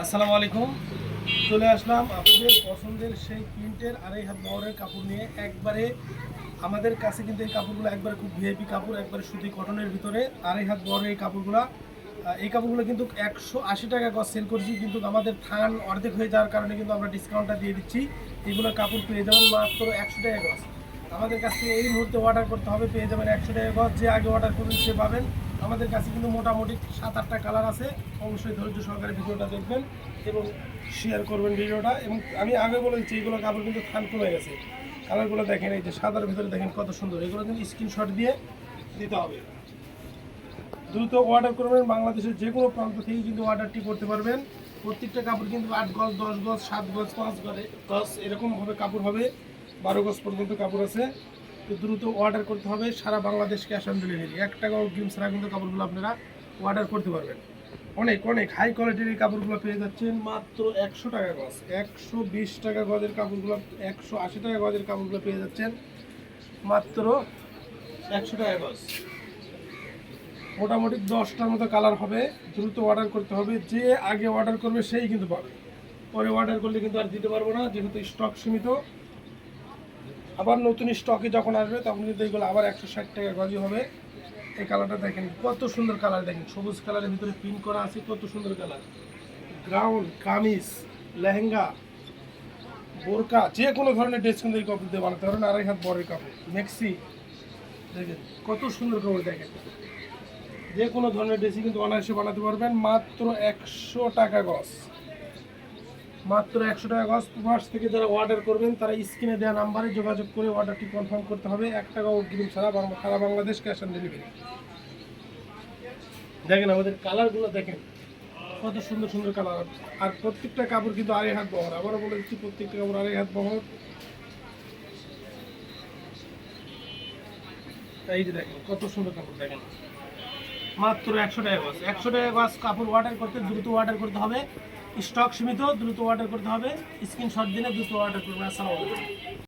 আসসালামু আলাইকুম। চলে আসলাম আপনাদের পছন্দের সেই প্রিন্টের আড়াই হাত বহরের কাপড় নিয়ে। একবারে আমাদের কাছে কিন্তু এই কাপড়গুলো একবারে খুব ভিআইপি কাপড়, একবারে সুতি কটনের ভিতরে আড়াই হাত বহরের এই কাপড়গুলো। এই কাপড়গুলো কিন্তু একশো আশি টাকা গজ সেল করছি, কিন্তু আমাদের থান অর্ধেক হয়ে যাওয়ার কারণে কিন্তু আমরা ডিসকাউন্টটা দিয়ে দিচ্ছি। এগুলো কাপড় পেয়ে যাবেন মাত্র একশো টাকা গজ আমাদের কাছ থেকে এই মুহূর্তে অর্ডার করতে হবে, পেয়ে যাবেন একশো টাকা গজ যে আগে অর্ডার করবেন সে পাবেন আমাদের কাছে কিন্তু মোটামুটি সাত, আটটা কালার আছে। অবশ্যই ধৈর্য সহকারে ভিডিওটা দেখবেন এবং শেয়ার করবেন ভিডিওটা। এবং আমি আগে বলেছি এইগুলো কাপড় কিন্তু থান কমে গেছে। কালারগুলো দেখেন, এই যে সাদার ভিতরে দেখেন কত সুন্দর। এগুলো কিন্তু স্ক্রিনশট দিয়ে দিতে হবে। দ্রুত অর্ডার করবেন। বাংলাদেশের যে কোনো প্রান্ত থেকে কিন্তু অর্ডারটি করতে পারবেন। প্রত্যেকটা কাপড় কিন্তু আট গজ, দশ গজ, সাত গজ, পাঁচ গজে গজ, এরকমভাবে কাপড় হবে। বারো গজ পর্যন্ত কাপড় আছে। দ্রুত অর্ডার করতে হবে, সারা বাংলাদেশ ক্যাশ অন ডেলিভারি এক টাকা অগ্রিম ছাড়া কিন্তু কাপড়গুলো আপনারা অর্ডার করতে পারবেন। অনেক অনেক হাই কোয়ালিটির এই কাপড়গুলো পেয়ে যাচ্ছেন মাত্র একশো টাকা গজ, একশো বিশ টাকা গজের কাপড়গুলো, একশো আশি টাকা গজের কাপড়গুলো পেয়ে যাচ্ছেন মাত্র একশো টাকা গজ। মোটামুটি দশটার মতো কালার হবে, দ্রুত অর্ডার করতে হবে, যে আগে অর্ডার করবে সেই কিন্তু পাবে। পরে অর্ডার করলে কিন্তু আর দিতে পারব না, যেহেতু স্টক সীমিত আবার নতুন স্টকে যখন আসবে, তখন কিন্তু এইগুলো আবার একশো ষাট টাকা গজি হবে। এই কালারটা দেখেন, কত সুন্দর কালার দেখেন। সবুজ কালারের ভিতরে প্রিন্ট করা আছে, কত সুন্দর কালার গ্রাউন্ড কামিজ, লেহেঙ্গা, বোরকা, যে কোনো ধরনের ড্রেস কিন্তু এই কাপড় দিয়ে বানাতে পারেন আড়াই হাত বড়ের কাপড় মেক্সি দেখেন, কত সুন্দর কাপড় দেখেন। যে কোনো ধরনের ড্রেসই কিন্তু অনায়াসে বানাতে পারবেন, মাত্র একশো টাকা গজ। মাত্র একশো টাকা গজ। প্রবাস থেকে যারা অর্ডার করবেন, তারা স্ক্রিনে দেওয়া নাম্বারে যোগাযোগ করে অর্ডারটি কনফার্ম করতে হবে। এক টাকা অগ্রিম বাংলা সারা বাংলাদেশ ক্যাশ অন ডেলিভারি দেখেন আমাদের কালারগুলো দেখেন। কত সুন্দর সুন্দর কালার আর প্রত্যেকটা কাপড় কিন্তু আড়াই হাত বহর। আবারও বলে দিচ্ছি, প্রত্যেকটা কাপড় আড়াই হাত বহর। এই যে দেখেন, কত সুন্দর কাপড় দেখেন। মাত্র একশো টাকা গাছ একশো টাকা গাছ কাপড় অর্ডার করতে দ্রুত অর্ডার করতে হবে। স্টক সীমিত দ্রুত অর্ডার করতে হবে। স্ক্রিনশট দিনে দ্রুত অর্ডার করবেন। আসসালামু